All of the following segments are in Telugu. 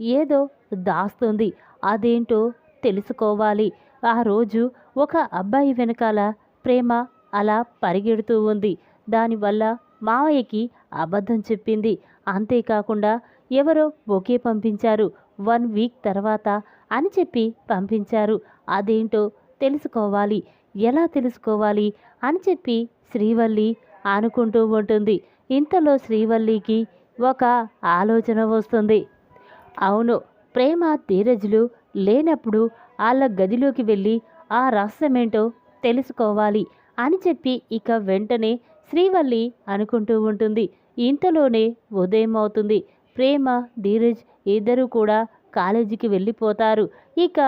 ఏదో దాస్తుంది. అదేంటో తెలుసుకోవాలి. ఆ రోజు ఒక అబ్బాయి వెనకాల ప్రేమ అలా పరిగెడుతూ ఉంది. దానివల్ల మావయ్యకి అబద్ధం చెప్పింది. అంతేకాకుండా ఎవరో బొకే పంపించారు. వన్ వీక్ తర్వాత అని చెప్పి పంపించారు. అదేంటో తెలుసుకోవాలి. ఎలా తెలుసుకోవాలి అని చెప్పి శ్రీవల్లి అనుకుంటూ ఉంటుంది. ఇంతలో శ్రీవల్లికి ఒక ఆలోచన వస్తుంది. అవును ప్రేమ ధీరజులు లేనప్పుడు వాళ్ళ గదిలోకి వెళ్ళి ఆ రహస్యమేంటో తెలుసుకోవాలి అని చెప్పి ఇక వెంటనే శ్రీవల్లి అనుకుంటూ ఉంటుంది. ఇంతలోనే ఉదయం అవుతుంది. ప్రేమ ధీరజ్ ఇద్దరూ కూడా కాలేజీకి వెళ్ళిపోతారు. ఇక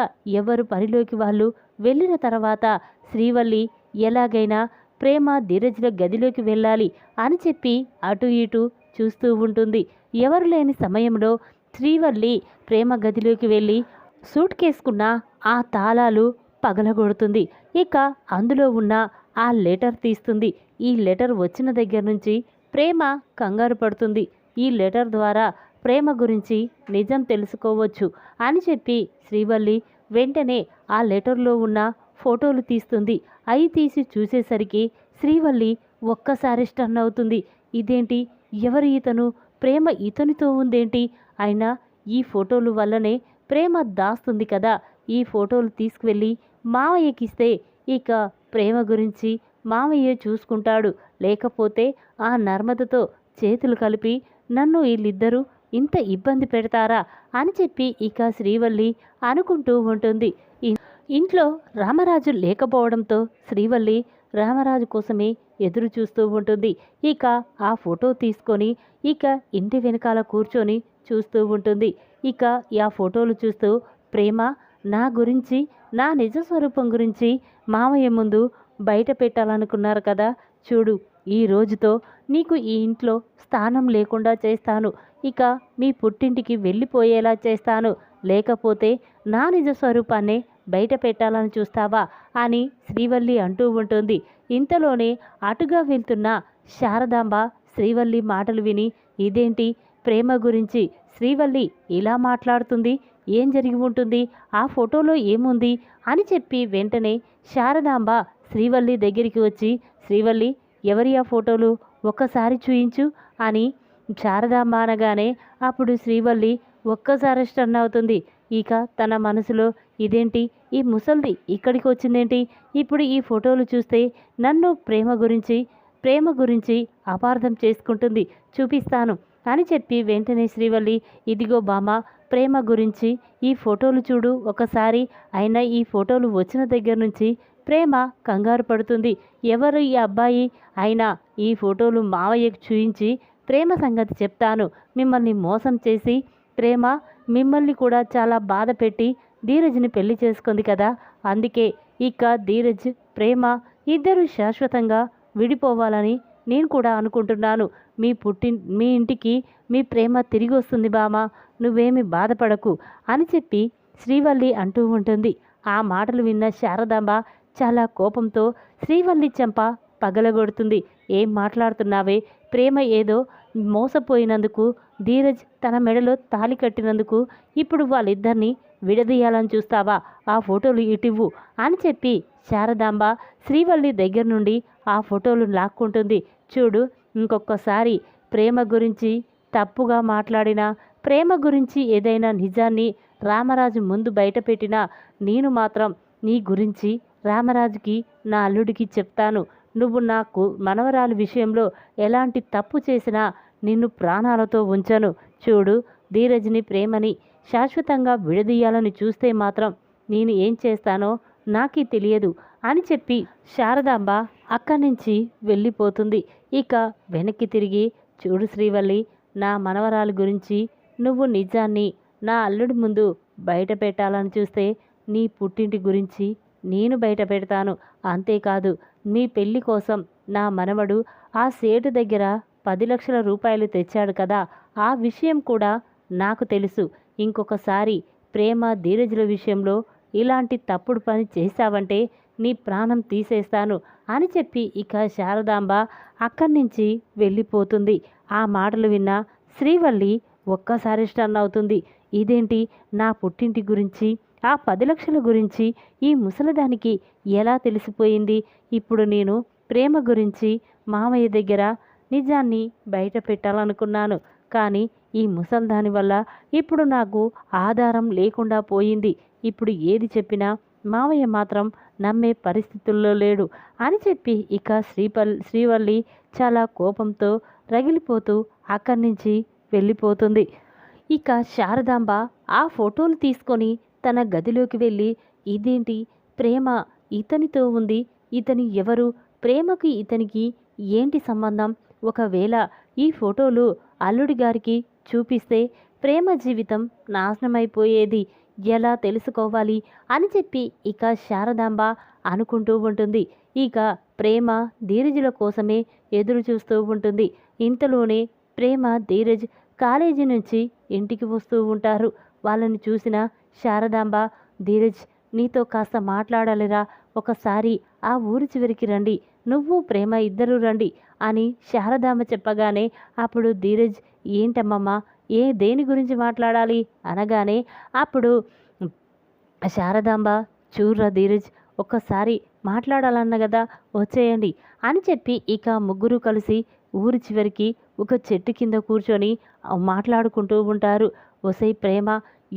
ఎవరు పనిలోకి వాళ్ళు వెళ్ళిన తర్వాత శ్రీవల్లి ఎలాగైనా ప్రేమ ధీరజ్ల గదిలోకి వెళ్ళాలి అని చెప్పి అటు ఇటు చూస్తూ ఉంటుంది. ఎవరు లేని సమయంలో శ్రీవల్లి ప్రేమ గదిలోకి వెళ్ళి సూట్ కేసుకున్న ఆ తాళాలు పగలగొడుతుంది. ఇక అందులో ఉన్న ఆ లెటర్ తీస్తుంది. ఈ లెటర్ వచ్చిన దగ్గర నుంచి ప్రేమ కంగారు పడుతుంది. ఈ లెటర్ ద్వారా ప్రేమ గురించి నిజం తెలుసుకోవచ్చు అని చెప్పి శ్రీవల్లి వెంటనే ఆ లెటర్లో ఉన్న ఫోటోలు తీస్తుంది. అవి తీసి చూసేసరికి శ్రీవల్లి ఒక్కసారి స్టన్ అవుతుంది. ఇదేంటి? ఎవరు ఇతను? ప్రేమ ఇతనితో ఉందేంటి? అయినా ఈ ఫోటోలు వల్లనే ప్రేమ దాస్తుంది కదా. ఈ ఫోటోలు తీసుకువెళ్ళి మావయ్యకిస్తే ఇక ప్రేమ గురించి మావయ్య చూసుకుంటాడు. లేకపోతే ఆ నర్మదతో చేతులు కలిపి నన్ను వీళ్ళిద్దరూ ఇంత ఇబ్బంది పెడతారా అని చెప్పి ఇక శ్రీవల్లి అనుకుంటూ ఉంటుంది. ఇంట్లో రామరాజు లేకపోవడంతో శ్రీవల్లి రామరాజు కోసమే ఎదురు చూస్తూ ఉంటుంది. ఇక ఆ ఫోటో తీసుకొని ఇక ఇంటి వెనకాల కూర్చొని చూస్తూ ఉంటుంది. ఇక ఆ ఫోటోలు చూస్తూ ప్రేమ నా గురించి నా నిజ స్వరూపం గురించి మామయ్య ముందు బయట పెట్టాలనుకున్నారు కదా. చూడు ఈ రోజుతో నీకు ఈ ఇంట్లో స్థానం లేకుండా చేస్తాను. ఇక మీ పుట్టింటికి వెళ్ళిపోయేలా చేస్తాను. లేకపోతే నా నిజ స్వరూపాన్నే బయట పెట్టాలని చూస్తావా? అని శ్రీవల్లి అంటూ ఉంటుంది. ఇంతలోనే అటుగా వెళ్తున్న శారదాంబ శ్రీవల్లి మాటలు విని ఇదేంటి? ప్రేమ గురించి శ్రీవల్లి ఇలా మాట్లాడుతుంది? ఏం జరిగి ఉంటుంది? ఆ ఫోటోలో ఏముంది? అని చెప్పి వెంటనే శారదాంబ శ్రీవల్లి దగ్గరికి వచ్చి శ్రీవల్లి ఎవరి ఆ ఫోటోలు? ఒక్కసారి చూయించు అని శారదాంబ అనగానే అప్పుడు శ్రీవల్లి ఒక్కసారి స్టన్ అవుతుంది. ఇక తన మనసులో ఇదేంటి? ఈ ముసల్ది ఇక్కడికి వచ్చిందేంటి ఇప్పుడు ఈ ఫోటోలు చూస్తే నన్ను ప్రేమ గురించి ప్రేమ గురించి అపార్థం చేసుకుంటుంది. చూపిస్తాను అని చెప్పి వెంటనే శ్రీవల్లి ఇదిగో బామ్మ ప్రేమ గురించి ఈ ఫోటోలు చూడు ఒకసారి. అయినా ఈ ఫోటోలు వచ్చిన దగ్గర నుంచి ప్రేమ కంగారు పడుతుంది. ఎవరు ఈ అబ్బాయి? అయినా ఈ ఫోటోలు మావయ్యకు చూయించి ప్రేమ సంగతి చెప్తాను. మిమ్మల్ని మోసం చేసి ప్రేమ మిమ్మల్ని కూడా చాలా బాధ పెట్టి ధీరజ్ని పెళ్ళి చేసుకుంది కదా. అందుకే ఇక ధీరజ్ ప్రేమ ఇద్దరు శాశ్వతంగా విడిపోవాలని నేను కూడా అనుకుంటున్నాను. మీ పుట్టి మీ ఇంటికి మీ ప్రేమ తిరిగి వస్తుంది బామా. నువ్వేమి బాధపడకు అని చెప్పి శ్రీవల్లి అంటూ ఉంటుంది. ఆ మాటలు విన్న శారదాంబ చాలా కోపంతో శ్రీవల్లి చెంప పగలగొడుతుంది. ఏం మాట్లాడుతున్నావే? ప్రేమ ఏదో మోసపోయినందుకు ధీరజ్ తన మెడలో తాలి కట్టినందుకు ఇప్పుడు వాళ్ళిద్దరినీ విడదీయాలని చూస్తావా? ఆ ఫోటోలు ఇటివ్వు అని చెప్పి శారదాంబ శ్రీవల్లి దగ్గర నుండి ఆ ఫోటోలు లాక్కుంటుంది. చూడు ఇంకొకసారి ప్రేమ గురించి తప్పుగా మాట్లాడినా ప్రేమ గురించి ఏదైనా నిజాన్ని రామరాజు ముందు బయటపెట్టినా నేను మాత్రం నీ గురించి రామరాజుకి నా అల్లుడికి చెప్తాను. నువ్వు నాకు మనవరాలు విషయంలో ఎలాంటి తప్పు చేసినా నిన్ను ప్రాణాలతో ఉంచను. చూడు ధీరజ్ని ప్రేమని శాశ్వతంగా విడదీయాలని చూస్తే మాత్రం నేను ఏం చేస్తానో నాకే తెలియదు అని చెప్పి శారదాంబ అక్కడి నుంచి వెళ్ళిపోతుంది. ఇక వెనక్కి తిరిగి చూడు శ్రీవల్లి నా మనవరాలు గురించి నువ్వు నిజాన్ని నా అల్లుడి ముందు బయట పెట్టాలని చూస్తే నీ పుట్టింటి గురించి నేను బయట పెడతాను. అంతేకాదు నీ పెళ్ళి కోసం నా మనవడు ఆ సేటు దగ్గర పది లక్షల రూపాయలు తెచ్చాడు కదా ఆ విషయం కూడా నాకు తెలుసు. ఇంకొకసారి ప్రేమ ధీరజుల విషయంలో ఇలాంటి తప్పుడు పని చేశావంటే నీ ప్రాణం తీసేస్తాను అని చెప్పి ఇక శారదాంబ అక్కడి నుంచి వెళ్ళిపోతుంది. ఆ మాటలు విన్న శ్రీవల్లి ఒక్కసారి స్టన్ అవుతుంది. ఇదేంటి నా పుట్టింటి గురించి ఆ పది లక్షల గురించి ఈ ముసలిదానికి ఎలా తెలిసిపోయింది? ఇప్పుడు నేను ప్రేమ గురించి మామయ్య దగ్గర నిజాన్ని బయట పెట్టాలనుకున్నాను. కానీ ఈ ముసల్దాని వల్ల ఇప్పుడు నాకు ఆధారం లేకుండా పోయింది. ఇప్పుడు ఏది చెప్పినా మావయ్య మాత్రం నమ్మే పరిస్థితుల్లో లేడు అని చెప్పి ఇక శ్రీపల్ శ్రీవల్లి చాలా కోపంతో రగిలిపోతూ అక్కడి నుంచి వెళ్ళిపోతుంది. ఇక శారదాంబ ఆ ఫోటోలు తీసుకొని తన గదిలోకి వెళ్ళి ఇదేంటి ప్రేమ? ఇతనితో ఉంది. ఇతని ఎవరు? ప్రేమకి ఇతనికి ఏంటి సంబంధం? ఒకవేళ ఈ ఫోటోలు అల్లుడి గారికి చూపిస్తే ప్రేమ జీవితం నాశనమైపోయేది. ఎలా తెలుసుకోవాలి అని చెప్పి ఇక శారదాంబ అనుకుంటూ ఉంటుంది. ఇక ప్రేమ ధీరజుల కోసమే ఎదురు చూస్తూ ఉంటుంది. ఇంతలోనే ప్రేమ ధీరజ్ కాలేజీ నుంచి ఇంటికి వస్తూ ఉంటారు. వాళ్ళని చూసిన శారదాంబ ధీరజ్ నీతో కాస్త మాట్లాడాలిరా ఒకసారి ఆ ఊరి చివరికి రండి. నువ్వు ప్రేమ ఇద్దరు రండి అని శారదాంబ చెప్పగానే అప్పుడు ధీరజ్ ఏంటమ్మమ్మా ఏ దేని గురించి మాట్లాడాలి? అనగానే అప్పుడు శారదాంబ చూర్రా ధీరజ్ ఒక్కసారి మాట్లాడాలన్న కదా వచ్చేయండి అని చెప్పి ఇక ముగ్గురు కలిసి ఊరి చివరికి ఒక చెట్టు కింద కూర్చొని మాట్లాడుకుంటూ ఉంటారు. ఒసై ప్రేమ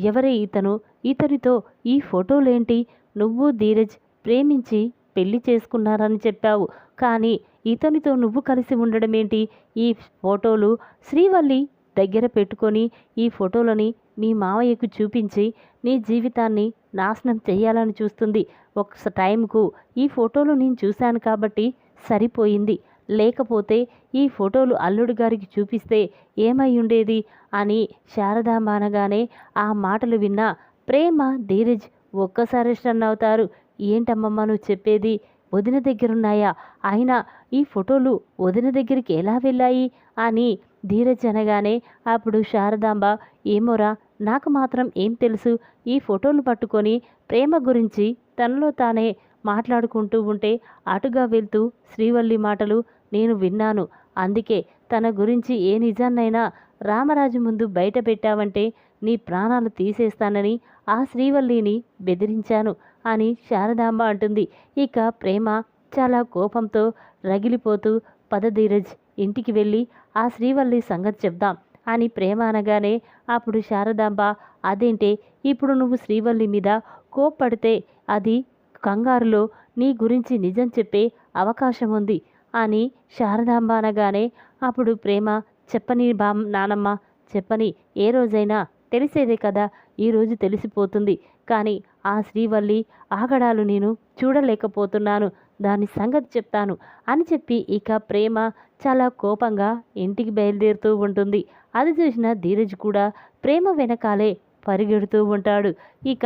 ఎవరే ఇతను? ఇతనితో ఈ ఫోటోలేంటి? నువ్వు ధీరజ్ ప్రేమించి పెళ్ళి చేసుకున్నారని చెప్పావు. కానీ ఇతనితో నువ్వు కలిసి ఉండడం ఏంటి? ఈ ఫోటోలు శ్రీవల్లి దగ్గర పెట్టుకొని ఈ ఫోటోలని మీ మావయ్యకు చూపించి నీ జీవితాన్ని నాశనం చేయాలని చూస్తుంది. ఒక టైంకు ఈ ఫోటోలు నేను చూశాను కాబట్టి సరిపోయింది. లేకపోతే ఈ ఫోటోలు అల్లుడు గారికి చూపిస్తే ఏమై ఉండేది? అని శారదామానగానే అనగానే ఆ మాటలు విన్న ప్రేమ ధీరజ్ ఒక్కసారి అవుతారు. ఏంటమ్మమ్మ నువ్వు చెప్పేది వదిన దగ్గరున్నాయా? అయినా ఈ ఫోటోలు వదిన దగ్గరికి ఎలా వెళ్ళాయి? అని ధీరజ్ అనగానే అప్పుడు శారదాంబ ఏమోరా నాకు మాత్రం ఏం తెలుసు? ఈ ఫోటోలు పట్టుకొని ప్రేమ గురించి తనలో తానే మాట్లాడుకుంటూ ఉంటే అటుగా వెళ్తూ శ్రీవల్లి మాటలు నేను విన్నాను. అందుకే తన గురించి ఏ నిజాన్నైనా రామరాజు ముందు బయట పెట్టావంటే నీ ప్రాణాలు తీసేస్తానని ఆ శ్రీవల్లిని బెదిరించాను. అని శారదాంబ అంటుంది. ఇక ప్రేమ చాలా కోపంతో రగిలిపోతూ పద ధీరజ్ ఇంటికి వెళ్ళి ఆ శ్రీవల్లి సంగతి చెప్దాం అని ప్రేమ అనగానే అప్పుడు శారదాంబ అదేంటే ఇప్పుడు నువ్వు శ్రీవల్లి మీద కోప్పడితే అది కంగారులో నీ గురించి నిజం చెప్పే అవకాశం ఉంది అని శారదాంబ అనగానే అప్పుడు ప్రేమ చెప్పని బా నానమ్మ చెప్పని ఏ రోజైనా తెలిసేదే కదా ఈరోజు తెలిసిపోతుంది. కానీ ఆ శ్రీవల్లి ఆగడాలు నేను చూడలేకపోతున్నాను. దాని సంగతి చెప్తాను అని చెప్పి ఇక ప్రేమ చాలా కోపంగా ఇంటికి బయలుదేరుతూ ఉంటుంది. అది చూసిన ధీరజ్ కూడా ప్రేమ వెనకాలే పరిగెడుతూ ఉంటాడు. ఇక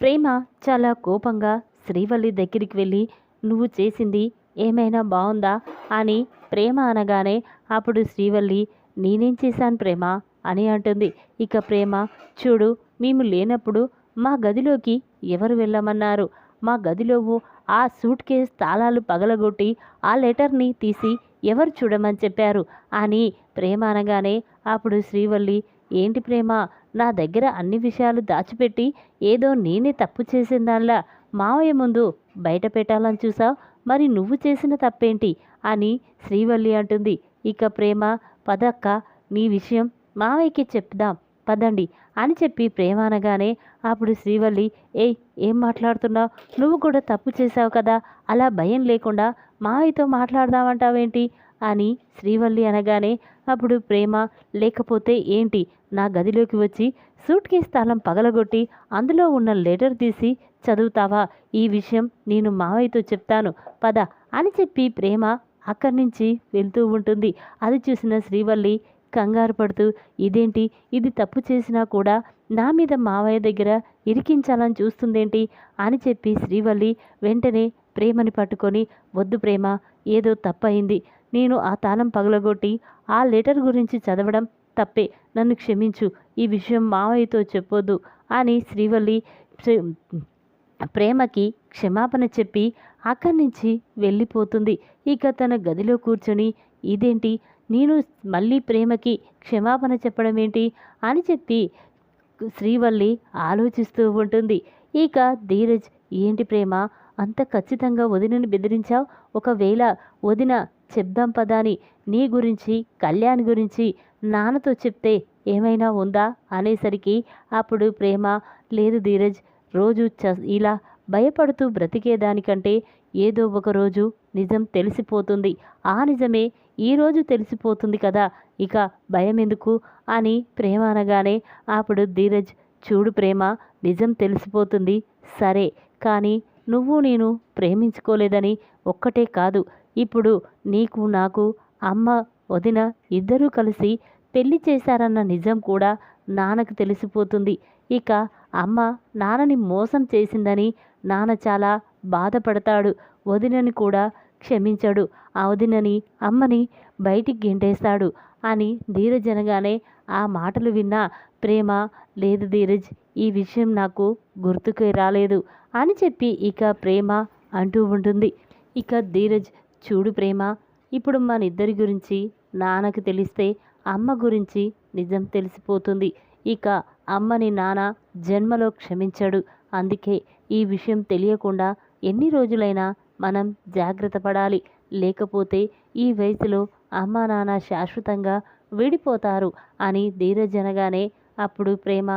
ప్రేమ చాలా కోపంగా శ్రీవల్లి దగ్గరికి వెళ్ళి నువ్వు చేసింది ఏమైనా బాగుందా? అని ప్రేమ అనగానే అప్పుడు శ్రీవల్లి నేనేం చేశాను ప్రేమ? అని అంటుంది. ఇక ప్రేమ చూడు మేము లేనప్పుడు మా గదిలోకి ఎవరు వెళ్ళమన్నారు? మా గదిలో ఆ సూట్ కేస్ తాళాలు పగలగొట్టి ఆ లెటర్ని తీసి ఎవరు చూడమని చెప్పారు? అని ప్రేమ అనగానే అప్పుడు శ్రీవల్లి ఏంటి ప్రేమ? నా దగ్గర అన్ని విషయాలు దాచిపెట్టి ఏదో నేనే తప్పు చేసిన దానిలా మావయ్య ముందు బయట పెట్టాలని చూసావు? మరి నువ్వు చేసిన తప్పేంటి? అని శ్రీవల్లి అంటుంది. ఇక ప్రేమ పదక్క నీ విషయం మావయ్యకి చెప్దాం. పదండి. అని చెప్పి ప్రేమ అనగానే అప్పుడు శ్రీవల్లి ఏయ్ ఏం మాట్లాడుతున్నావు నువ్వు కూడా తప్పు చేశావు కదా? అలా భయం లేకుండా మావయ్యతో మాట్లాడదామంటావేంటి? అని శ్రీవల్లి అనగానే అప్పుడు ప్రేమ లేకపోతే ఏంటి? నా గదిలోకి వచ్చి సూట్ కేస్ తాళం పగలగొట్టి అందులో ఉన్న లెటర్ తీసి చదువుతావా? ఈ విషయం నేను మావయ్యతో చెప్తాను. పద అని చెప్పి ప్రేమ అక్కడి నుంచి వెళ్తూ ఉంటుంది. అది చూసిన శ్రీవల్లి కంగారు పడుతూ ఇదేంటి? ఇది తప్పు చేసినా కూడా నా మీద మావయ్య దగ్గర ఇరికించాలని చూస్తుందేంటి? అని చెప్పి శ్రీవల్లి వెంటనే ప్రేమని పట్టుకొని వద్దు ప్రేమ ఏదో తప్పయింది. నేను ఆ తాళం పగలగొట్టి ఆ లెటర్ గురించి చదవడం తప్పే. నన్ను క్షమించు. ఈ విషయం మావయ్యతో చెప్పొద్దు. అని శ్రీవల్లి ప్రేమకి క్షమాపణ చెప్పి అక్కడి నుంచి వెళ్ళిపోతుంది. ఇక తన గదిలో కూర్చొని ఇదేంటి? నేను మళ్ళీ ప్రేమకి క్షమాపణ చెప్పడం ఏంటి? అని చెప్పి శ్రీవల్లి ఆలోచిస్తూ ఉంటుంది. ఇక ధీరజ్ ఏంటి ప్రేమ? అంత ఖచ్చితంగా వదినని బెదిరించావు? ఒకవేళ వదిన చెప్దాం పదాని నీ గురించి కళ్యాణ్ గురించి నాన్నతో చెప్తే ఏమైనా ఉందా? అనేసరికి అప్పుడు ప్రేమ లేదు ధీరజ్ రోజు చ ఇలా భయపడుతూ బ్రతికేదానికంటే ఏదో ఒక రోజు నిజం తెలిసిపోతుంది. ఆ నిజమే ఈరోజు తెలిసిపోతుంది కదా. ఇక భయం ఎందుకు అని ప్రేమ అనగానే అప్పుడు ధీరజ్ చూడు ప్రేమ నిజం తెలిసిపోతుంది. సరే కానీ నువ్వు నేను ప్రేమించుకోలేదని ఒక్కటే కాదు. ఇప్పుడు నీకు నాకు అమ్మ వదిన ఇద్దరూ కలిసి పెళ్ళి చేశారన్న నిజం కూడా నాన్నకు తెలిసిపోతుంది. ఇక అమ్మ నాన్నని మోసం చేసిందని నాన్న చాలా బాధపడతాడు. వదినని కూడా క్షమించడు. ఆ వదినని అమ్మని బయటికి గెంటేస్తాడు అని ధీరజ్ అనగానే ఆ మాటలు విన్నా ప్రేమ లేదు ధీరజ్ ఈ విషయం నాకు గుర్తుకు రాలేదు అని చెప్పి ఇక ప్రేమ అంటూ ఉంటుంది. ఇక ధీరజ్ చూడు ప్రేమ ఇప్పుడు మన ఇద్దరి గురించి నాన్నకు తెలిస్తే అమ్మ గురించి నిజం తెలిసిపోతుంది. ఇక అమ్మని నాన్న జన్మలో క్షమించడు. అందుకే ఈ విషయం తెలియకుండా ఎన్ని రోజులైనా మనం జాగ్రత్త పడాలి. లేకపోతే ఈ వయసులో అమ్మ నాన్న శాశ్వతంగా విడిపోతారు అని ధీరజ్ అనగానే అప్పుడు ప్రేమ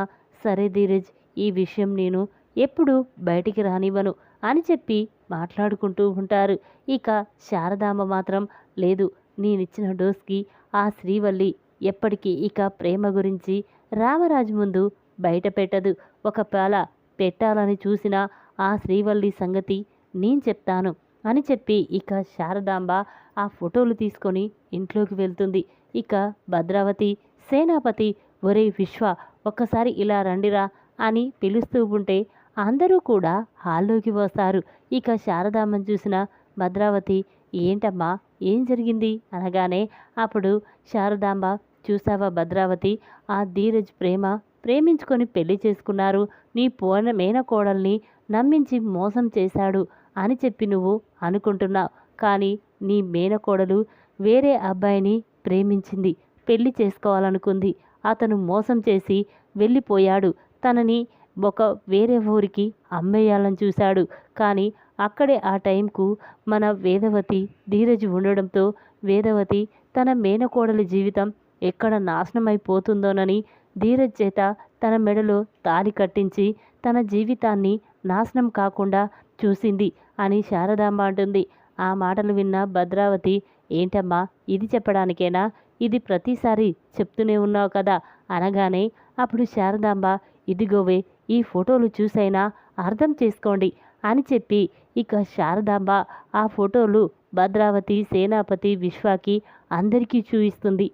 సరే ధీరజ్ ఈ విషయం నేను ఎప్పుడు బయటికి రానివ్వను అని చెప్పి మాట్లాడుకుంటూ ఉంటారు. ఇక శారదాంబ మాత్రం లేదు నేనిచ్చిన డోస్కి ఆ శ్రీవల్లి ఎప్పటికీ ఇక ప్రేమ గురించి రామరాజు ముందు బయట పెట్టదు. ఒక పాల పెట్టాలని చూసినా ఆ శ్రీవల్లి సంగతి నేను చెప్తాను అని చెప్పి ఇక శారదాంబ ఆ ఫోటోలు తీసుకొని ఇంట్లోకి వెళ్తుంది. ఇక భద్రావతి సేనాపతి ఒరే విశ్వ ఒక్కసారి ఇలా రండిరా అని పిలుస్తూ ఉంటే అందరూ కూడా హాల్లోకి వస్తారు. ఇక శారదామ్మను చూసిన భద్రావతి ఏంటమ్మా ఏం జరిగింది? అనగానే అప్పుడు శారదాంబ చూసావా భద్రావతి ఆ ధీరజ్ ప్రేమ ప్రేమించుకొని పెళ్ళి చేసుకున్నారు. నీ పోన మేనకోడల్ని నమ్మించి మోసం చేశాడు అని చెప్పి నువ్వు అనుకుంటున్నావు. కానీ నీ మేనకోడలు వేరే అబ్బాయిని ప్రేమించింది పెళ్ళి చేసుకోవాలనుకుంది. అతను మోసం చేసి వెళ్ళిపోయాడు. తనని ఒక వేరే ఊరికి అమ్మేయాలని చూశాడు. కానీ అక్కడే ఆ టైంకు మన వేదవతి ధీరజ్ ఉండడంతో వేదవతి తన మేనకోడలి జీవితం ఎక్కడ నాశనమైపోతుందోనని ధీరజ్ చేత తన మెడలో తాలి కట్టించి తన జీవితాన్ని నాశనం కాకుండా చూసింది అని శారదాంబ అంటుంది. ఆ మాటలు విన్న భద్రావతి ఏంటమ్మా ఇది చెప్పడానికేనా? ఇది ప్రతిసారి చెప్తూనే ఉన్నావు కదా అనగానే అప్పుడు శారదాంబ ఇదిగోవే ఈ ఫోటోలు చూసైనా అర్థం చేసుకోండి అని చెప్పి ఇక శారదాంబ ఆ ఫోటోలు భద్రావతి సేనాపతి విశ్వాకి అందరికీ చూయిస్తుంది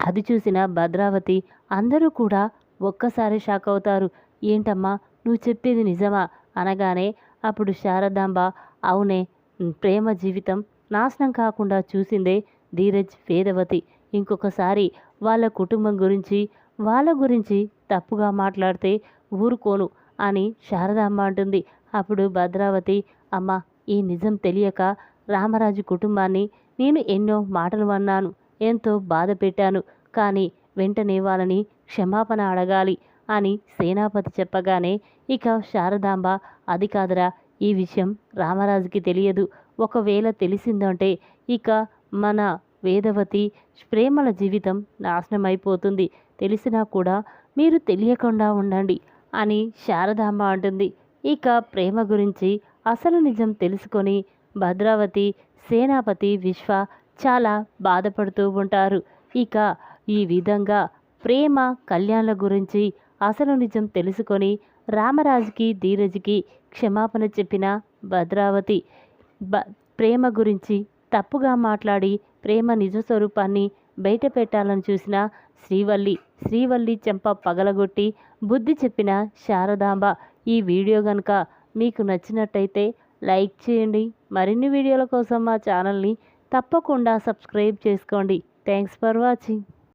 అది చూసిన భద్రావతి అందరూ కూడా ఒక్కసారి షాక్ అవుతారు. ఏంటమ్మా నువ్వు చెప్పేది నిజమా? అనగానే అప్పుడు శారదాంబ అవునే ప్రేమ జీవితం నాశనం కాకుండా చూసిందే ధీరజ్ వేదవతి. ఇంకొకసారి వాళ్ళ కుటుంబం గురించి వాళ్ళ గురించి తప్పుగా మాట్లాడితే ఊరుకోను అని శారదాంబ అంటుంది. అప్పుడు భద్రావతి అమ్మ ఈ నిజం తెలియక రామరాజు కుటుంబాన్ని నేను ఎన్నో మాటలు అన్నాను ఎంతో బాధ పెట్టాను కానీ వెంటనే వాళ్ళని క్షమాపణ అడగాలి. అని సేనాపతి చెప్పగానే ఇక శారదాంబ అది కాదురా ఈ విషయం రామరాజుకి తెలియదు. ఒకవేళ తెలిసిందంటే ఇక మన వేదవతి ప్రేమల జీవితం నాశనమైపోతుంది. తెలిసినా కూడా మీరు తెలియకుండా ఉండండి అని శారదాంబ అంటుంది. ఇక ప్రేమ గురించి అసలు నిజం తెలుసుకొని భద్రావతి సేనాపతి విశ్వ చాలా బాధపడుతూ ఉంటారు. ఇక ఈ విధంగా ప్రేమ కళ్యాణ్ల గురించి అసలు నిజం తెలుసుకొని రామరాజుకి ధీరజ్కి క్షమాపణ చెప్పిన భద్రావతి బ ప్రేమ గురించి తప్పుగా మాట్లాడి ప్రేమ నిజ స్వరూపాన్ని బయట పెట్టాలని చూసిన శ్రీవల్లి శ్రీవల్లి చెంప పగలగొట్టి బుద్ధి చెప్పిన శారదాంబ ఈ వీడియో కనుక మీకు నచ్చినట్టయితే లైక్ చేయండి. మరిన్ని వీడియోల కోసం మా ఛానల్ని తప్పకుండా సబ్స్క్రైబ్ చేసుకోండి. Thanks for watching.